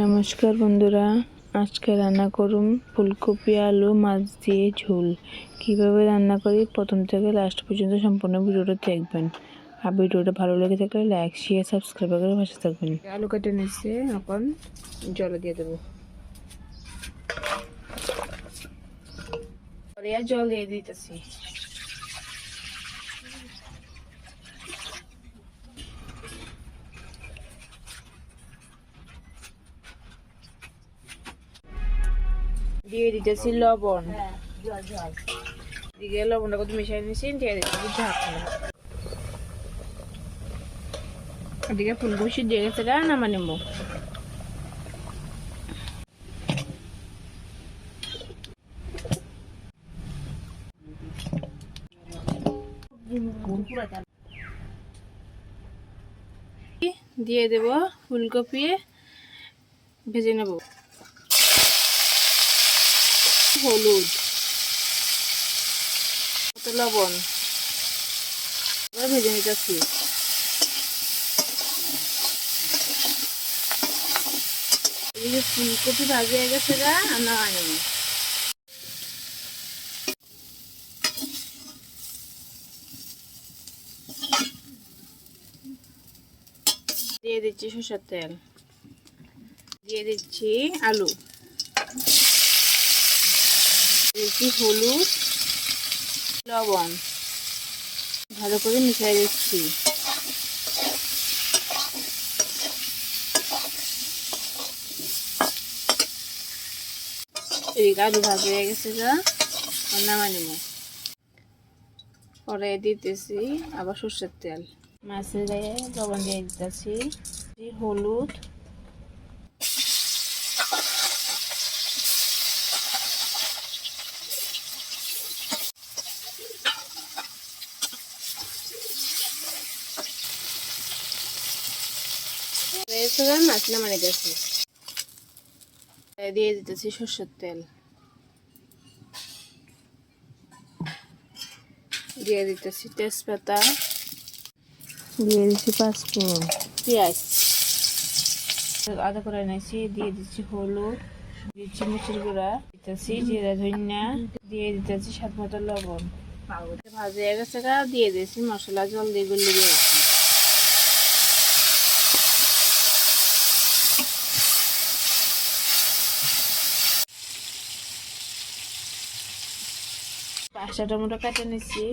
নমস্কার বন্ধুরা, আজকে রান্না করুন ফুলকপি, আলু, মাছ দিয়ে ঝোল। কীভাবে রান্না করি? প্রথম থেকে লাস্ট পর্যন্ত সম্পূর্ণ ভিডিওটা দেখবেন। আর ভিডিওটা ভালো লেগে থাকলে লাইক শেয়ার সাবস্ক্রাইব করে পাশে থাকবেন। আলু কেটে নিচ্ছে, এখন জল দিয়ে দেবো। জল দিয়ে দিতেছি। দিয়ে দিতেছি লবণ। দিকে লবণটা কত মিশাই নিয়েছি দিয়ে দিতেছি ঢাকনা এদিকে ফুলকপি দিয়ে গেছে গা, নামা নেব দিয়ে দেব ফুলকপি, ভেজে নেব। হলুদ লবণ। ভেজে নিতেছি। ফুলকপি ভাজি হয়ে গেছে গা আনি দিয়ে দিচ্ছি সরষের তেল। দিয়ে দিচ্ছি আলু। দিচ্ছি হলুদ, লবণ ভালো করে মিশিয়ে দিচ্ছি। এই আলু ভাজি হয়ে গেছে যা নামা নিব। পরে দিতেছি আবার সর্ষের তেল। মাছের লবণ দিয়ে দিতেছি, হলুদ দিয়ে দিতেছি সর্ষের তেল। দিয়ে দিতেছি তেজপাতা। দিয়ে দিচ্ছি পাঁচফোড়ন। পেঁয়াজ। আদা করে নিয়েছি দিয়ে দিচ্ছি হলুদ দিচ্ছি মুচুর গুঁড়া দিতেছি জিরা ধনিয়া দিয়ে দিতেছি স্বাদ মতো লবণ। ভাজে গেছে গা দিয়ে দিয়েছি মশলা জল দিয়ে গুলি দিয়েছি। পাঁচটা টমেটো কাটে নিচ্ছি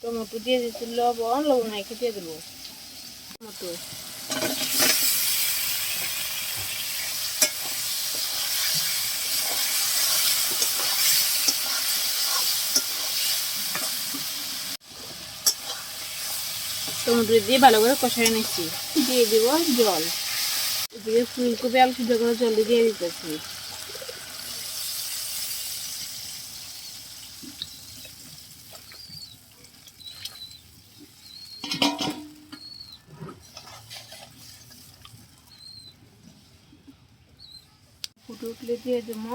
টমেটো দিয়ে দিচ্ছি লবণ লবণ মেখে দিয়ে দেবো। টমেটো। টমেটো দিয়ে ভালো করে কষাই নিচ্ছি দিয়ে দিব জল। এদিকে ফুলকপি আলু সিদ্ধ করে জল দিয়ে দিতেছি। ফুটে উঠলে দিয়ে দেবো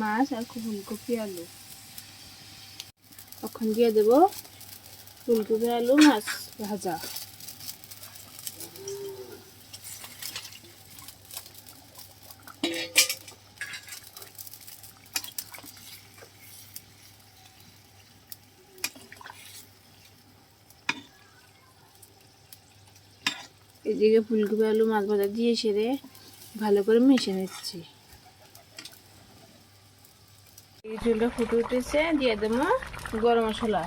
মাছ আর ফুলকপি আলু। এখন দিয়ে দেবো ফুলকপি আলু মাছ ভাজা। এদিকে ফুলকপি আলু মাছ ভাজা দিয়ে সেরে ভালো করে মিশে নিচ্ছি। এই ঝোলটা ফুটে উঠেছে, দিয়ে দেবো গরম মশলা।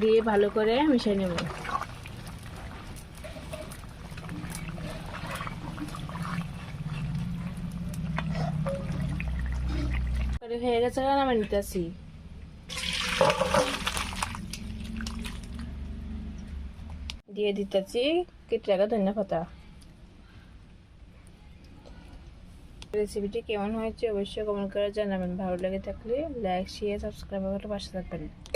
দিয়ে ভালো করে মিশিয়ে নেব। হয়ে গেছে আমি নিতেছি। দিয়ে দিতেছি কেটে রাখা ধনিয়া রেসিপিটি কেমন হয়েছে অবশ্যই কমেন্ট করে জানাবেন। ভালো লেগে থাকলে লাইক শেয়ার সাবস্ক্রাইব করে পাশে থাকবেন।